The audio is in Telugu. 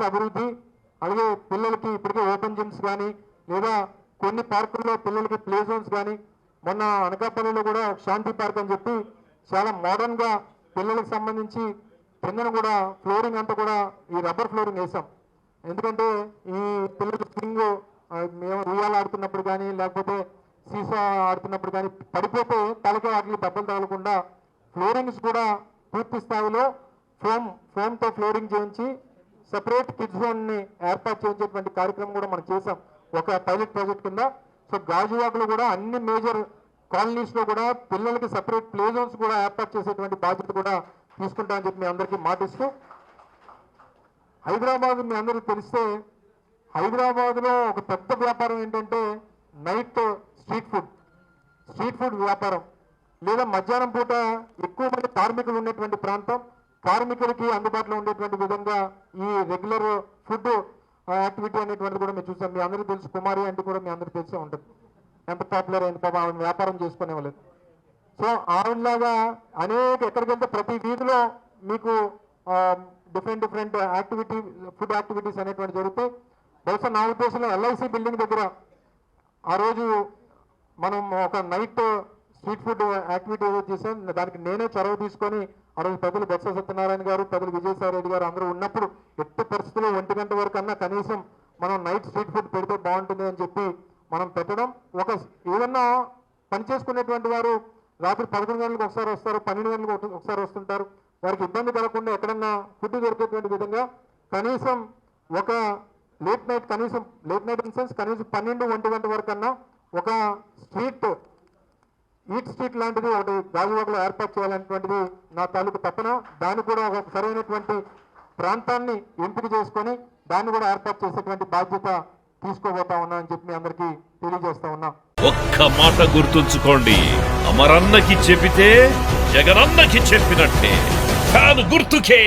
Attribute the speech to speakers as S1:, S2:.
S1: అభివృద్ధి అలాగే పిల్లలకి ఇప్పటికే ఓపెన్ జిమ్స్ కానీ లేదా కొన్ని పార్కుల్లో పిల్లలకి ప్లే జోన్స్ కానీ మొన్న అనకాపల్లిలో కూడా శాంతి పార్క్ అని చెప్పి చాలా మోడర్న్గా పిల్లలకు సంబంధించి కిందన కూడా ఫ్లోరింగ్ అంతా కూడా ఈ రబ్బర్ ఫ్లోరింగ్ వేసాం ఎందుకంటే ఈ పిల్లలు స్వింగ్ మేము ఉయ్యాలు ఆడుతున్నప్పుడు కానీ లేకపోతే సీసా ఆడుతున్నప్పుడు కానీ పడిపోతే తలకి వాటికి దెబ్బలు తగలకుండా ఫ్లోరింగ్స్ కూడా పూర్తి స్థాయిలో ఫోమ్ ఫోమ్తో ఫ్లోరింగ్ చేయించి సెపరేట్ కిడ్స్ జోన్ని ఏర్పాటు చేయించేటువంటి కార్యక్రమం కూడా మనం చేసాం ఒక పైలట్ ప్రాజెక్ట్ కింద. సో గాజువాకలో కూడా అన్ని మేజర్ కాలనీస్లో కూడా పిల్లలకి సెపరేట్ ప్లే జోన్స్ కూడా ఏర్పాటు చేసేటువంటి బాధ్యత కూడా తీసుకుంటామని చెప్పి మీ అందరికీ మాటిస్తూ. హైదరాబాద్ మీ అందరికీ తెలిస్తే హైదరాబాద్లో ఒక పెద్ద వ్యాపారం ఏంటంటే night street food. Street food వ్యాపారం. లేదా మధ్యాహ్నం పూట ఎక్కువ మంది కార్మికులు ఉన్నటువంటి ప్రాంతం. కార్మికులకి అందుబాటులో ఉండేటువంటి విధంగా ఈ రెగ్యులర్ ఫుడ్ యాక్టివిటీ అనేటువంటిది కూడా మీరు చూసాం మీ అందరికీ తెలుసు కుమారి అంటే కూడా మీ అందరికీ తెలిసే ఉంటుంది. ఎంత పాపులర్ అయింది పాప ఆవిడ వ్యాపారం చేసుకునేవాళ్ళు. సో ఆవిడలాగా అనేక ఎక్కడికి వెళ్తే ప్రతి వీధిలో మీకు different different activity food activities అనేటువంటి జరుగుతాయి. బహుశా నా ఉద్దేశంలో ఎల్ఐసి బిల్డింగ్ దగ్గర ఆ రోజు మనం ఒక నైట్ స్ట్రీట్ ఫుడ్ యాక్టివిటీ ఏదో చేసాం దానికి నేనే చొరవ తీసుకొని ఆ రోజు పెద్దలు బొత్స సత్యనారాయణ గారు పెద్దలు విజయసాయి రెడ్డి గారు అందరూ ఉన్నప్పుడు ఎట్టి పరిస్థితుల్లో ఒంటి గంట వరకు అన్నా కనీసం మనం నైట్ స్ట్రీట్ ఫుడ్ పెడితే బాగుంటుంది అని చెప్పి మనం పెట్టడం. ఒక ఏదన్నా పని చేసుకునేటువంటి వారు రాత్రి పదకొండు గంటలకు ఒకసారి వస్తారు పన్నెండు గంటలకు ఒకసారి వస్తుంటారు. వారికి ఇబ్బంది కలగకుండా ఎక్కడన్నా ఫుడ్ దొరికేటువంటి విధంగా కనీసం ఒక లేట్ నైట్ కనీసం లేట్ నైట్ ఇన్ సెన్స్ కనీసం పన్నెండు ఒంటి గంట వరకు అన్నా ఒక స్ట్రీట్ ఈట్ స్ట్రీట్ లాంటిది ఒకటి గాజువాకలో ఏర్పాటు చేయాలనేటువంటిది నా తాలూకు తప్పన దాన్ని కూడా ఒక సరైనటువంటి ప్రాంతాన్ని ఎంపిక చేసుకొని దాన్ని కూడా ఏర్పాటు చేసేటువంటి బాధ్యత తీసుకోబోతా ఉన్నా అని చెప్పి మీ అందరికీ తెలియజేస్తా ఉన్నా.
S2: ఒక్క మాట గుర్తుంచుకోండి. అమరన్నకి చెబితే జగనన్నకి చెప్పినట్టే. గుర్తుకే.